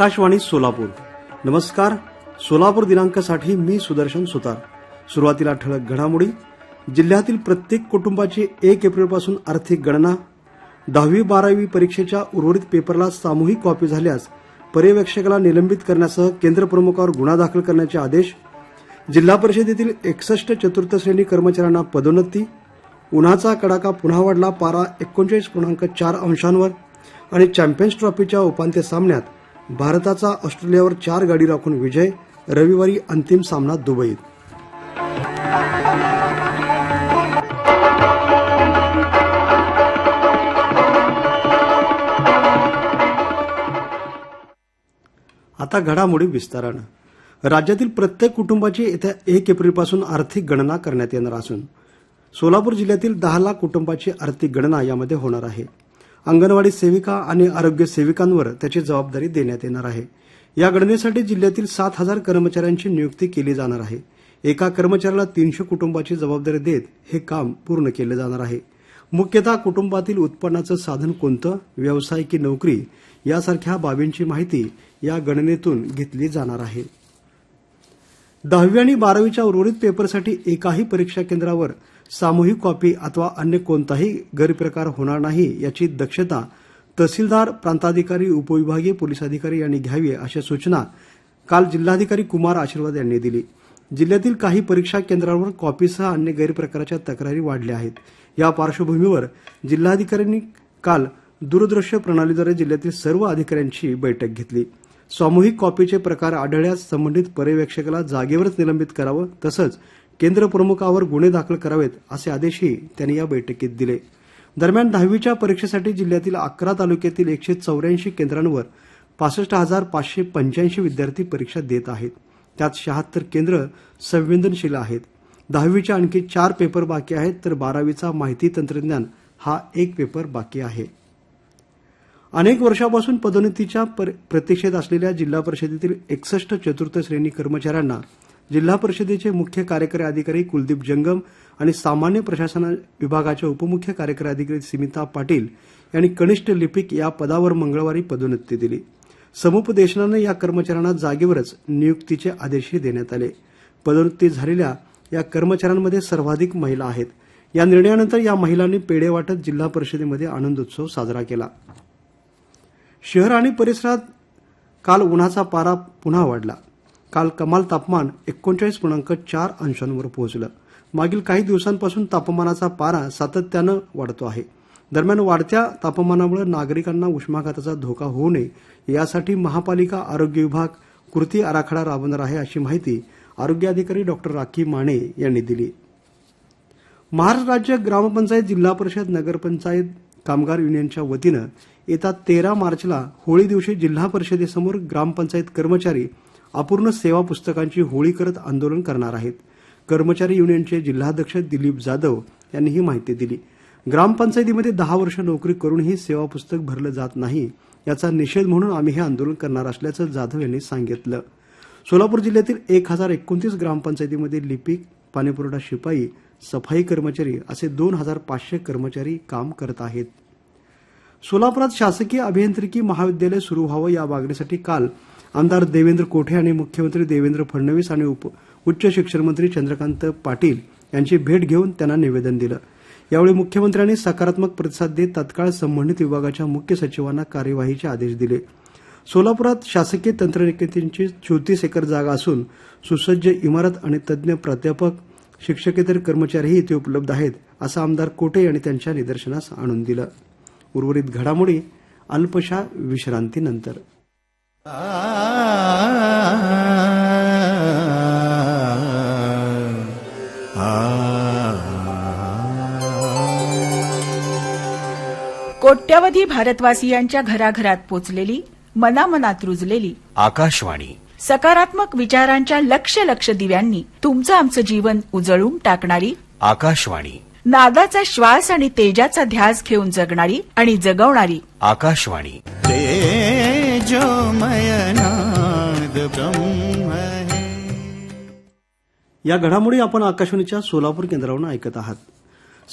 आकाशवाणी सोलापूर. नमस्कार. सोलापूर दिनांकासाठी मी सुदर्शन सुतार. सुरुवातीला ठळक घडामोडी. जिल्ह्यातील प्रत्येक कुटुंबाची एक एप्रिलपासून आर्थिक गणना. दहावी बारावी परीक्षेच्या उर्वरित पेपरला सामूहिक कॉपी झाल्यास पर्यवेक्षकाला निलंबित करण्यासह केंद्र प्रमुखावर गुन्हा दाखल करण्याचे आदेश. जिल्हा परिषदेतील एकसष्ट चतुर्थ श्रेणी कर्मचाऱ्यांना पदोन्नती. उन्हाचा कडाका पुन्हा वाढला पारा एकोणचाळीस पूर्णांक चार अंशांवर आणि चॅम्पियन्स ट्रॉफीच्या उपांत्य सामन्यात भारताचा ऑस्ट्रेलियावर चार गाडी राखून विजय रविवारी अंतिम सामना दुबईत. आता घडामोडी विस्तारानं. राज्यातील प्रत्येक कुटुंबाची येत्या एक एप्रिलपासून आर्थिक गणना करण्यात येणार असून सोलापूर जिल्ह्यातील दहा लाख कुटुंबाची आर्थिक गणना यामध्ये होणार आहे. अंगणवाडी सेविका आणि आरोग्य सेविकांवर त्याची जबाबदारी देण्यात येणार आहे. या गणनेसाठी जिल्ह्यातील सात हजार कर्मचाऱ्यांची नियुक्ती केली जाणार आहे. एका कर्मचाऱ्याला तीनशे कुटुंबाची जबाबदारी देत हे काम पूर्ण केले जाणार आहे. मुख्यतः कुटुंबातील उत्पन्नाचं साधन कोणतं व्यवसाय की नोकरी यासारख्या बाबींची माहिती या गणनेतून घेतली जाणार आहे. दहावी आणि बारावीच्या उर्वरित पेपरसाठी एकाही परीक्षा केंद्रावर सामूहिक कॉपी अथवा अन्य कोणताही गैरप्रकार होणार नाही याची दक्षता तहसीलदार प्रांताधिकारी उपविभागीय पोलीस अधिकारी यांनी घ्यावी अशा सूचना काल जिल्हाधिकारी कुमार आशीर्वाद यांनी दिली. जिल्ह्यातील काही परीक्षा केंद्रांवर कॉपीसह अन्य गैरप्रकाराच्या तक्रारी वाढल्या आहेत. या पार्श्वभूमीवर जिल्हाधिकाऱ्यांनी काल दूरदृश्य प्रणालीद्वारे जिल्ह्यातील सर्व अधिकाऱ्यांची बैठक घेतली. सामूहिक कॉपीचे प्रकार आढळल्यास संबंधित पर्यवेक्षकाला जागेवरच निलंबित करावं तसंच केंद्र प्रमुखावर गुन्हे दाखल करावेत असे आदेशही त्यांनी या बैठकीत दिले. दरम्यान दहावीच्या परीक्षेसाठी जिल्ह्यातील अकरा तालुक्यातील एकशे चौऱ्याऐंशी केंद्रांवर पासष्ट हजार पाचशे पंच्याऐंशी विद्यार्थी परीक्षा देत आहेत. त्यात शहात्तर केंद्र संवेदनशील आहेत. दहावीच्या आणखी चार पेपर बाकी आहेत तर बारावीचा माहिती तंत्रज्ञान हा एक पेपर बाकी आहे. अनेक वर्षापासून पदोन्नतीच्या पर- प्रतीक्षेत असलेल्या जिल्हा परिषदेतील एकसष्ट चतुर्थ श्रेणी कर्मचाऱ्यांना जिल्हा परिषदेचे मुख्य कार्यकारी अधिकारी कुलदीप जंगम आणि सामान्य प्रशासन विभागाच्या उपमुख्य कार्यकारी अधिकारी स्मिता पाटील यांनी कनिष्ठ लिपिक या पदावर मंगळवारी पदोन्नती दिली. समुपदेशनानं या कर्मचाऱ्यांना जागेवरच नियुक्तीचे आदेशही देण्यात आले. पदोन्नती झालेल्या या कर्मचाऱ्यांमध्ये सर्वाधिक महिला आहेत. या निर्णयानंतर या महिलांनी पेढे वाटत जिल्हा परिषदेमध्ये आनंदोत्सव साजरा केला. शहर आणि परिसरात काल उन्हाचा पारा पुन्हा वाढला. काल कमाल तापमान एकोणचाळीस पूर्णांक चार अंशांवर पोहोचलं. मागील काही दिवसांपासून तापमानाचा पारा सातत्यानं वाढतो आहे. दरम्यान वाढत्या तापमानामुळे नागरिकांना उष्माघाताचा धोका होऊ नये यासाठी महापालिका आरोग्य विभाग कृती आराखडा राबवणार आहे अशी माहिती आरोग्य अधिकारी डॉक्टर राखी माने यांनी दिली. महाराष्ट्र राज्य ग्रामपंचायत जिल्हा परिषद नगरपंचायत कामगार युनियनच्या वतीनं येत्या तेरा मार्चला होळी दिवशी जिल्हा परिषदेसमोर ग्रामपंचायत कर्मचारी अपूर्ण सेवा पुस्तकांची होळी करत आंदोलन करणार आहेत. कर्मचारी युनियनचे जिल्हाध्यक्ष दिलीप जाधव यांनी ही माहिती दिली. ग्रामपंचायतीमध्ये दहा वर्ष नोकरी करूनही सेवा पुस्तक भरलं जात नाही याचा निषेध म्हणून आम्ही हे आंदोलन करणार असल्याचं जाधव यांनी सांगितलं. सोलापूर जिल्ह्यातील एक हजार एकोणतीस ग्रामपंचायतीमध्ये लिपिक पाणीपुरवठा शिपाई सफाई कर्मचारी असे दोन हजार पाचशे कर्मचारी काम करत आहेत. सोलापुरात शासकीय अभियांत्रिकी महाविद्यालय सुरू व्हावं या मागणीसाठी काल आमदार देवेंद्र कोठे आणि मुख्यमंत्री देवेंद्र फडणवीस आणि उप उच्च शिक्षण मंत्री चंद्रकांत पाटील यांची भेट घेऊन त्यांना निवेदन दिलं. यावेळी मुख्यमंत्र्यांनी सकारात्मक प्रतिसाद देत तत्काळ संबंधित विभागाच्या मुख्य सचिवांना कार्यवाहीचे आदेश दिले. सोलापुरात शासकीय तंत्रनिकेतनची चौतीस एकर जागा असून सुसज्ज इमारत आणि तज्ज्ञ प्राध्यापक शिक्षकेतर कर्मचारीही इथे उपलब्ध आहेत असं आमदार कोटे यांनी त्यांच्या निदर्शनास आणून दिलं. उर्वरित घडामोडी अल्पशा विश्रांतीनंतर. कोट्यवधी भारतवासियांच्या घराघरात पोचलेली मनामनात रुजलेली. आकाशवाणी. सकारात्मक विचारांच्या लक्ष लक्ष दिव्यांनी तुमचं आमचं जीवन उजळून टाकणारी आकाशवाणी. नादाचा श्वास आणि तेजाचा ध्यास घेऊन जगणारी आणि जगवणारी. आकाशवाणी. या घडामोडी आपण आकाशवाणीच्या सोलापूर केंद्रावरून ऐकत आहात.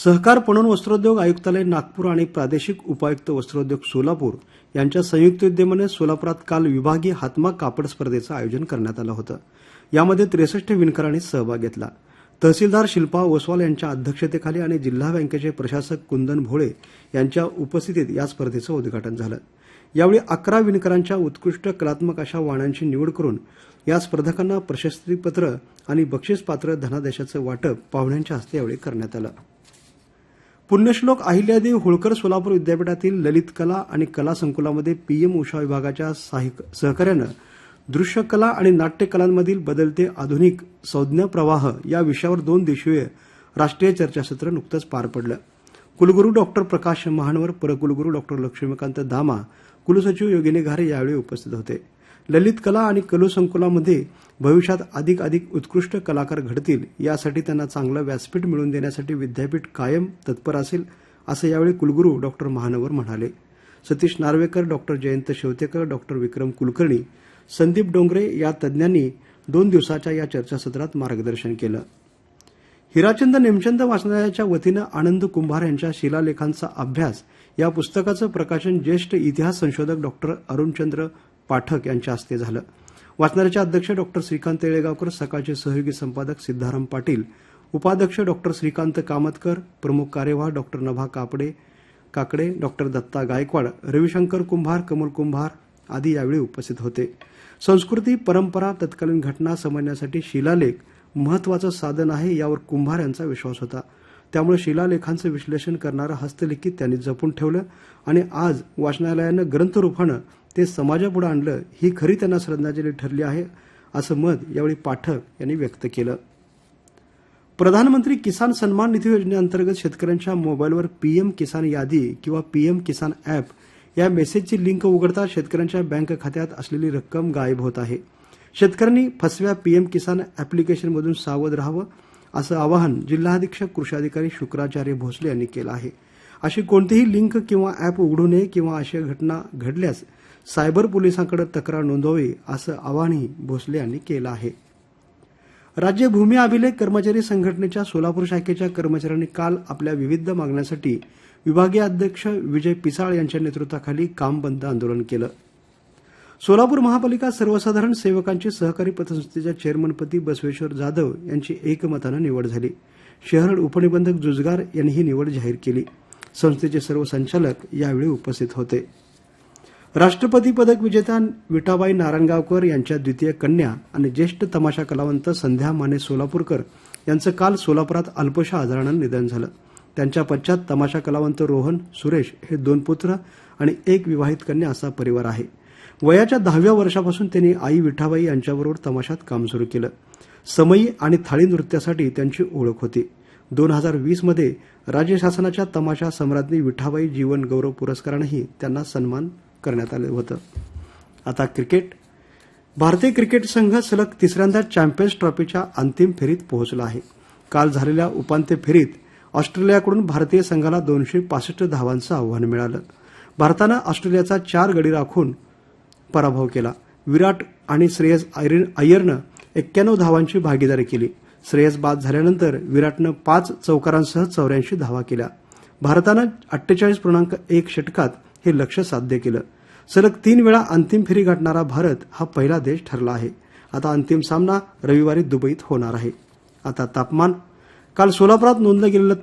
सहकार पणन वस्त्रोद्योग आयुक्तालय नागपूर आणि प्रादेशिक उपायुक्त वस्त्रोद्योग सोलापूर यांच्या संयुक्त विद्यमाने सोलापुरात काल विभागीय हातमाग कापड स्पर्धेचं आयोजन करण्यात आलं होतं. यामध्ये त्रेसष्ट विणकरांनी सहभाग घेतला. तहसीलदार शिल्पा ओसवाल यांच्या अध्यक्षतेखाली आणि जिल्हा बँकेचे प्रशासक कुंदन भोळे यांच्या उपस्थितीत या स्पर्धेचं उद्घाटन झालं. यावेळी अकरा विणकरांच्या उत्कृष्ट कलात्मक अशा वाणांची निवड करून या स्पर्धकांना प्रशस्तीपत्र आणि बक्षीसपात्र धनादेशाचं वाटप पाहुण्यांच्या हस्ते यावेळी करण्यात आलं. पुण्यश्लोक अहिल्यादेव होळकर सोलापूर विद्यापीठातील ललित कला आणि कला संकुलामध्ये पीएम उषा विभागाच्या सहकार्यानं दृश्य कला आणि नाट्यकलांमधील बदलते आधुनिक संज्ञा प्रवाह या विषयावर दोन दिवसीय राष्ट्रीय चर्चासत्र नुकतंच पार पडलं. कुलगुरू डॉक्टर प्रकाश महानवर परकुलगुरू डॉक्टर लक्ष्मीकांत दामा कुलसचिव योगिनी घारे यावेळी उपस्थित होते. ललित कला आणि कलू संकुलामध्ये भविष्यात अधिक अधिक उत्कृष्ट कलाकार घडतील यासाठी त्यांना चांगलं व्यासपीठ मिळवून देण्यासाठी विद्यापीठ कायम तत्पर असेल असं यावेळी कुलगुरू डॉक्टर महानवर म्हणाले. सतीश नार्वेकर डॉक्टर जयंत शेवतेकर डॉक्टर विक्रम कुलकर्णी संदीप डोंगरे या तज्ज्ञांनी दोन दिवसाच्या या चर्चासत्रात मार्गदर्शन केलं. हिराचंद नेमचंद वाचनालयाच्या वतीनं आनंद कुंभार यांच्या शिलालेखांचा अभ्यास या पुस्तकाचं प्रकाशन ज्येष्ठ इतिहास संशोधक डॉक्टर अरुणचंद्र पाठक यांच्या हस्ते झालं. वाचनालयाचे अध्यक्ष डॉक्टर श्रीकांत येळेगावकर सकाळचे सहयोगी संपादक सिद्धाराम पाटील उपाध्यक्ष डॉक्टर श्रीकांत कामतकर प्रमुख कार्यवाह डॉक्टर नभा कापडे काकडे डॉक्टर दत्ता गायकवाड रविशंकर कुंभार कमल कुंभार आदी यावेळी उपस्थित होते. संस्कृती परंपरा तत्कालीन घटना समजण्यासाठी शिलालेख महत्वाचं साधन आहे यावर कुंभार यांचा विश्वास होता. त्यामुळे शिलालेखांचं विश्लेषण करणारं हस्तलिखित त्यांनी जपून ठेवलं आणि आज वाचनालयानं ग्रंथरूपानं ते समाजापुढे आणलं ही खरी त्यांना श्रद्धांजली ठरली आहे असं मत यावेळी पाठक यांनी व्यक्त केलं. प्रधानमंत्री किसान सन्मान निधी योजनेअंतर्गत शेतकऱ्यांच्या मोबाईलवर पीएम किसान यादी किंवा पीएम किसान ॲप या मेसेजची लिंक उघडता शेतकऱ्यांच्या बँक खात्यात असलेली रक्कम गायब होत आहे. शेतकऱ्यांनी फसव्या पीएम किसान ॲप्लिकेशनमधून सावध राहावं असं आवाहन जिल्हाधीक्षक कृषी अधिकारी शुक्राचार्य भोसले यांनी केलं आहे. अशी कोणतीही लिंक किंवा ॲप उघडू नये किंवा अशा घटना घडल्यास सायबर पोलिसांकडे तक्रार नोंदवावी असं आवाहनही भोसले यांनी केलं आहे. राज्य भूमी अभिलेख कर्मचारी संघटनेच्या सोलापूर शाखेच्या कर्मचाऱ्यांनी काल आपल्या विविध मागण्यांसाठी विभागीय अध्यक्ष विजय पिसाळ यांच्या नेतृत्वाखाली काम बंद आंदोलन केलं. सोलापूर महापालिका सर्वसाधारण सेवकांची सहकारी पतसंस्थेच्या चेअरमनपदी बसवेश्वर जाधव यांची एकमतानं निवड झाली. शहर उपनिबंधक जुजगार यांनी ही निवड जाहीर केली. संस्थेचे सर्व संचालक यावेळी उपस्थित होते. राष्ट्रपती पदक विजेत्या विठाबाई नारायणगावकर यांच्या द्वितीय कन्या आणि ज्येष्ठ तमाशा कलावंत संध्या माने सोलापूरकर यांचं काल सोलापुरात अल्पशा आजारानं निधन झालं. त्यांच्या पश्चात तमाशा कलावंत रोहन सुरेश हे दोन पुत्र आणि एक विवाहित कन्या असा परिवार आहे. वयाच्या दहाव्या वर्षापासून त्यांनी आई विठाबाई यांच्याबरोबर तमाशात काम सुरू केलं. समयी आणि थाळी नृत्यासाठी त्यांची ओळख होती. दोन हजार वीसमध्ये राज्य शासनाच्या तमाशा सम्राज्ञी विठाबाई जीवन गौरव पुरस्कारानंही त्यांना सन्मान करण्यात आलं होतं. आता क्रिकेट. भारतीय क्रिकेट संघ सलग तिसऱ्यांदा चॅम्पियन्स ट्रॉफीच्या अंतिम फेरीत पोहोचला आहे. काल झालेल्या उपांत्य फेरीत ऑस्ट्रेलियाकडून भारतीय संघाला दोनशे पासष्ट धावांचं आव्हान मिळालं. भारतानं ऑस्ट्रेलियाचा चार गडी राखून पराभव केला. विराट आणि श्रेयस आयर्न- अय्यरनं एक्क्याण्णव धावांची भागीदारी केली. श्रेयस बाद झाल्यानंतर विराटनं पाच चौकारांसह चौऱ्याऐंशी धावा केल्या. भारतानं अठ्ठेचाळीस पूर्णांक एक षटकात हे लक्ष साध्य केलं. सलग तीन वेळा अंतिम फेरी गाठणारा भारत हा पहिला देश ठरला आहे. आता अंतिम सामना रविवारी दुबईत होणार आहे. आता तापमान काल सोलापुरात नोंदलं गेलेलं